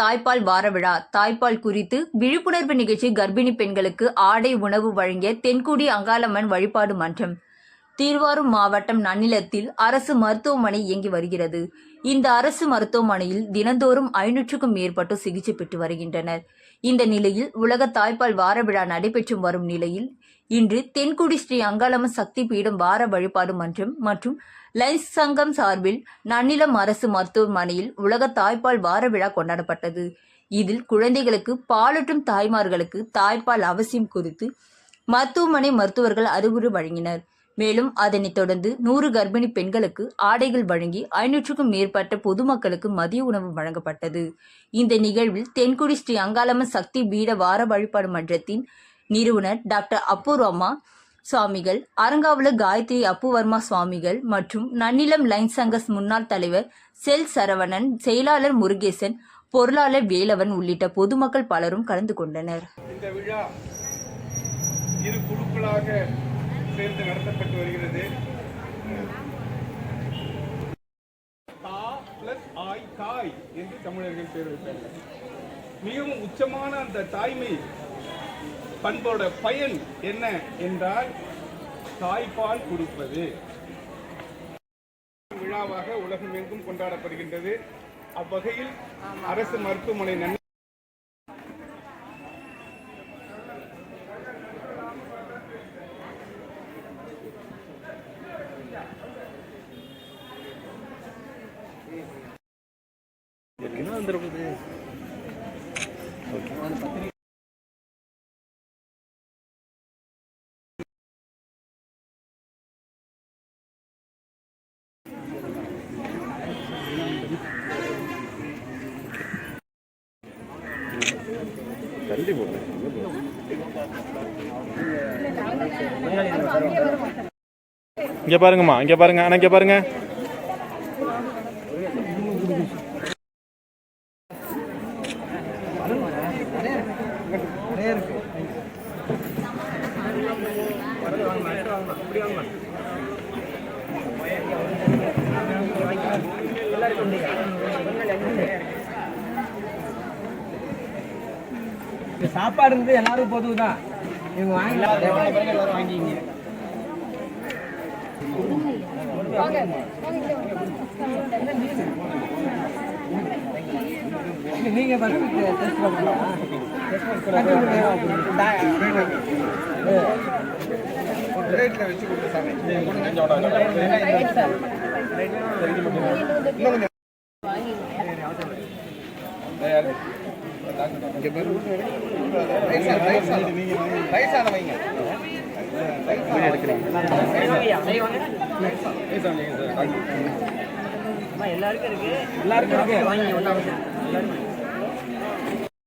தாய்ப்பால் வார விழா. தாய்ப்பால் குறித்து விழிப்புணர்வு நிகழ்ச்சி கர்ப்பிணி பெண்களுக்கு ஆடை உணவு வழங்கிய தென்குடி அங்காளம்மன் வழிபாடு மன்றம். தீர்வாரூர் மாவட்டம் நன்னிலத்தில் அரசு மருத்துவமனை இயங்கி வருகிறது. இந்த அரசு மருத்துவமனையில் தினந்தோறும் ஐநூற்றுக்கும் மேற்பட்டோர் சிகிச்சை பெற்று வருகின்றனர். இந்த நிலையில் உலக தாய்ப்பால் வார விழா நடைபெற்று வரும் நிலையில் இன்று தென்குடி ஸ்ரீ அங்காளம்மன் சக்தி பீடம் வார வழிபாடு மன்றம் மற்றும் லைன்ஸ் சங்கம் சார்பில் நன்னிலம் அரசு மருத்துவமனையில் உலக தாய்ப்பால் வார விழா கொண்டாடப்பட்டது. இதில் குழந்தைகளுக்கு பாலூட்டும் தாய்மார்களுக்கு தாய்ப்பால் அவசியம் குறித்து மருத்துவமனை மருத்துவர்கள் அறிவுரை வழங்கினர். மேலும் அதனைத் தொடர்ந்து நூறு கர்ப்பிணி பெண்களுக்கு ஆடைகள் வழங்கி ஐநூற்றுக்கும் மேற்பட்ட பொதுமக்களுக்கு மதிய உணவு வழங்கப்பட்டது. இந்த நிகழ்வில் தென்குடி ஸ்ரீ அங்காளம்மன் சக்தி பீட வார வழிபாடு மன்றத்தின் நிறுவனர் டாக்டர் அப்பூர்வம்மா சுவாமிகள் அரங்காவலர் காயத்ரி அப்புவர்மா சுவாமிகள் மற்றும் நன்னிலம் லைன் சங்கஸ் முன்னாள் தலைவர் செல் சரவணன் செயலாளர் முருகேசன் பொருளாளர் வேலவன் உள்ளிட்ட பொதுமக்கள் பலரும் கலந்து கொண்டனர். இந்த விழா இரு குழுக்களாக சேர்ந்து நடத்தப்பட்டு வருகிறது. தாய் என்று தமிழர்கள் பேர் வைப்பார்கள் மிகவும் உச்சமான அந்த தாய்மை பண்போட பயன் என்ன என்றால் தாய்ப்பால் கொடுப்பது. விழாவாக உலகமெங்கும் கொண்டாடப்படுகின்றது. அவ்வகையில் அரசு மருத்துவமனை நன்மை இங்க பாருங்கம்மா இங்க பாருங்க அண்ணா இங்க பாருங்க. இந்த சாப்பாடு இருந்து எல்லாரும் பொதுவு தான் இவங்க வாங்கி எல்லாரும் வாங்கிங்க நீங்க ஃபர்ஸ்ட் டெஸ்ட் பண்ணலாம். ரேட்ல வச்சு கொடுத்து எல்லாருக்கும் இருக்கு வாங்கி